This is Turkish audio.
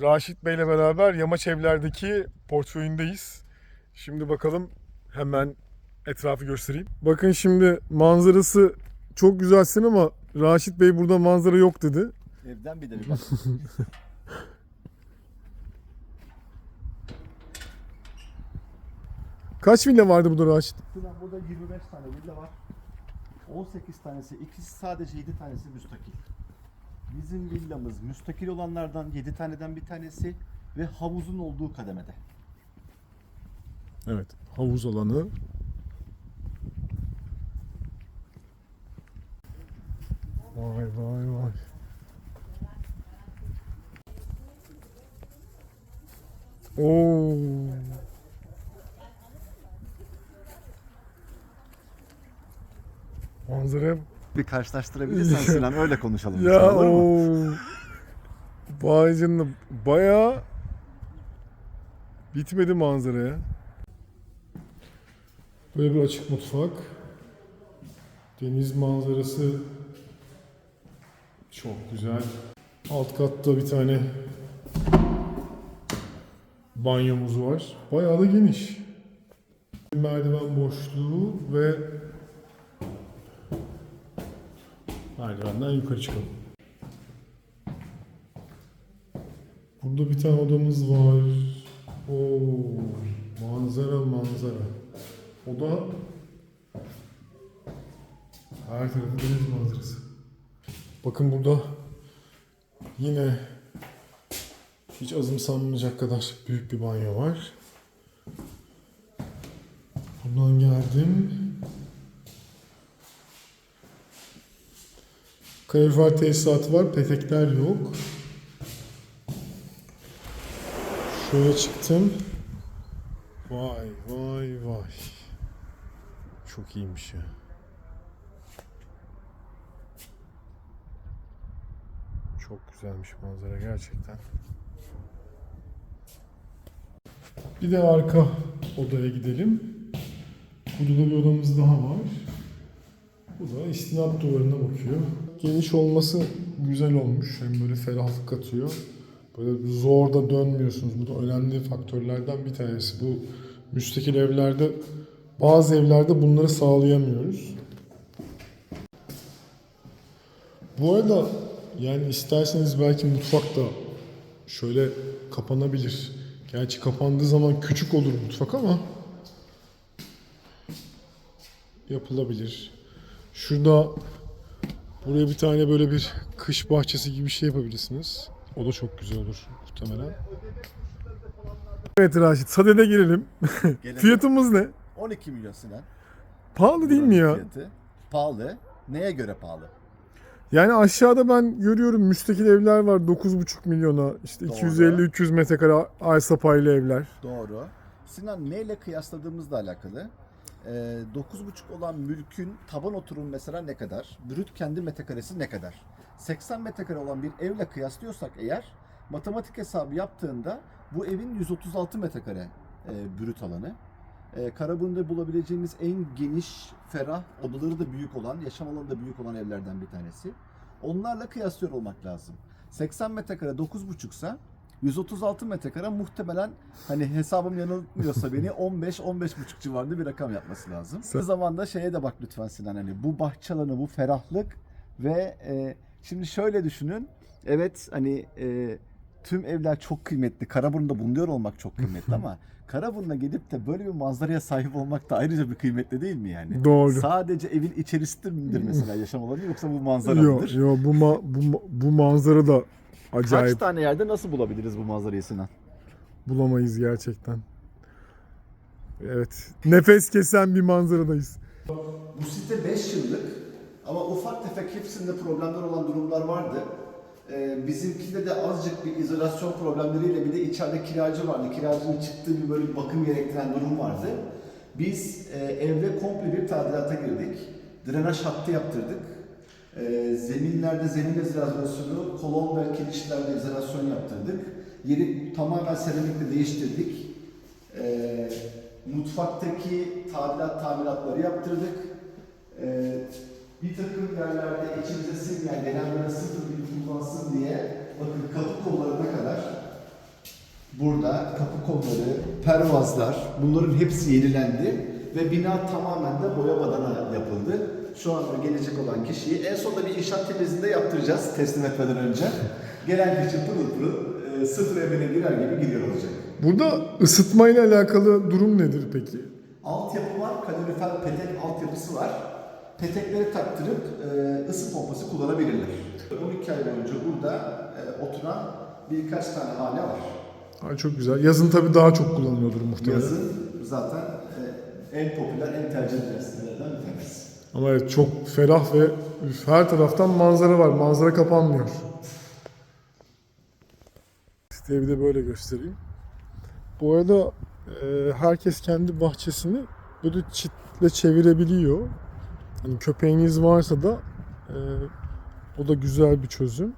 Raşit Bey'le beraber Yamaç Evler'deki portföyündeyiz. Şimdi bakalım hemen etrafı göstereyim. Bakın şimdi manzarası çok güzelsin ama Raşit Bey burada manzara yok dedi. Evden bir de bir bak. Kaç villa vardı burada Raşit? Burada 25 tane villa var. 18 tanesi, ikisi sadece 7 tanesi müstakil. Bizim villamız müstakil olanlardan 7 taneden bir tanesi ve havuzun olduğu kademede. Evet, havuz alanı. Vay vay vay. Oo. Manzaraya Bir karşılaştırabilirsen Sinan öyle konuşalım. ya olur mu? o. Vay canına bayağı bitmedi manzaraya. Böyle bir açık mutfak. Deniz manzarası çok güzel. Alt katta bir tane banyomuz var. Bayağı da geniş. Merdiven boşluğu ve merdivenden yukarı çıkalım. Burada bir tane odamız var. Oo, manzara manzara. Oda her tarafı deniz manzarası. Bakın burada yine hiç azımsanmayacak kadar büyük bir banyo var. Buradan geldim. Kalorifer tesisatı var, petekler yok. Şöyle çıktım. Vay vay vay. Çok iyiymiş ya. Çok güzelmiş manzara gerçekten. Bir de arka odaya gidelim. Burada da bir odamız daha var. Bu da istinat duvarına bakıyor. Geniş olması güzel olmuş. Hem böyle ferahlık katıyor. Böyle zor da dönmüyorsunuz. Bu da önemli faktörlerden bir tanesi. Bu müstakil evlerde bazı evlerde bunları sağlayamıyoruz. Bu arada yani isterseniz belki mutfak da şöyle kapanabilir. Gerçi kapandığı zaman küçük olur mutfak ama yapılabilir. Şurada buraya bir tane böyle bir kış bahçesi gibi bir şey yapabilirsiniz. O da çok güzel olur muhtemelen. Evet Raşit, Sade'de girelim. Gelelim. Fiyatımız ne? 12 milyon Sinan. Pahalı değil mi ya? Fiyatı. Pahalı. Neye göre pahalı? Yani aşağıda ben görüyorum müstakil evler var 9,5 milyona. işte Doğru. 250-300 metrekare arsa paylı evler. Doğru. Sinan neyle kıyasladığımızla alakalı. Ee, 9,5 olan mülkün taban oturum mesela ne kadar? Brüt kendi metrekaresi ne kadar? 80 metrekare olan bir evle kıyaslıyorsak eğer matematik hesabı yaptığında bu evin 136 metrekare e, brüt alanı. E, Karaburun'da bulabileceğimiz en geniş, ferah, odaları da büyük olan, yaşam alanı da büyük olan evlerden bir tanesi. Onlarla kıyaslıyor olmak lazım. 80 metrekare 9,5'sa 136 metrekare muhtemelen hani hesabım yanıltmıyorsa beni 15-15,5 civarında bir rakam yapması lazım. Sen- Bu zamanda şeye de bak lütfen Sinan hani bu bahçe alanı, bu ferahlık ve e, şimdi şöyle düşünün. Evet hani e, tüm evler çok kıymetli. Karaburun'da bulunuyor olmak çok kıymetli ama Karaburun'a gidip de böyle bir manzaraya sahip olmak da ayrıca bir kıymetli değil mi yani? Doğru. Sadece evin içerisidir midir mesela yaşam alanı yoksa bu manzara Yo, mıdır? yo, bu, ma- bu, bu manzara da acayip Kaç tane yerde nasıl bulabiliriz bu manzarayı Sinan? bulamayız gerçekten. Evet. Nefes kesen bir manzaradayız. Bu site 5 yıllık ama ufak tefek hepsinde problemler olan durumlar vardı. Ee, bizimkinde de azıcık bir izolasyon problemleriyle bir de içeride kiracı vardı. Kiracının çıktığı bir böyle bir bakım gerektiren durum vardı. Biz e, evde komple bir tadilata girdik. Drenaj hattı yaptırdık. E, zeminlerde zemin izolasyonu, kolon ve kirişlerde izolasyon yaptırdık. Yeri tamamen seramikle değiştirdik. E, mutfaktaki tadilat tamiratları yaptırdık. E, bir takım yerlerde içimize sinmeyen gelenlere sıfır bir kullansın diye bakın kapı kollarına kadar Burada kapı kolları, pervazlar bunların hepsi yenilendi ve bina tamamen de boya badana yapıldı. Şu anda gelecek olan kişiyi en sonunda bir inşaat temizliğinde yaptıracağız teslim etmeden önce. Gelen kişi pırıl pırıl e, sıfır evine girer gibi gidiyor olacak. Burada ısıtmayla alakalı durum nedir peki? Altyapı var, kalorifer petek altyapısı var. Petekleri taktırıp e, ısı pompası kullanabilirler. 12 ay boyunca burada e, oturan birkaç tane hane var. Ay çok güzel. Yazın tabii daha çok kullanılıyordur muhtemelen. Yazın zaten e, en popüler, en tercih edilen bir tanesi. Ama evet çok ferah ve üf, her taraftan manzara var. Manzara kapanmıyor. Siteyi bir de böyle göstereyim. Bu arada e, herkes kendi bahçesini böyle çitle çevirebiliyor. Hani köpeğiniz varsa da e, o da güzel bir çözüm.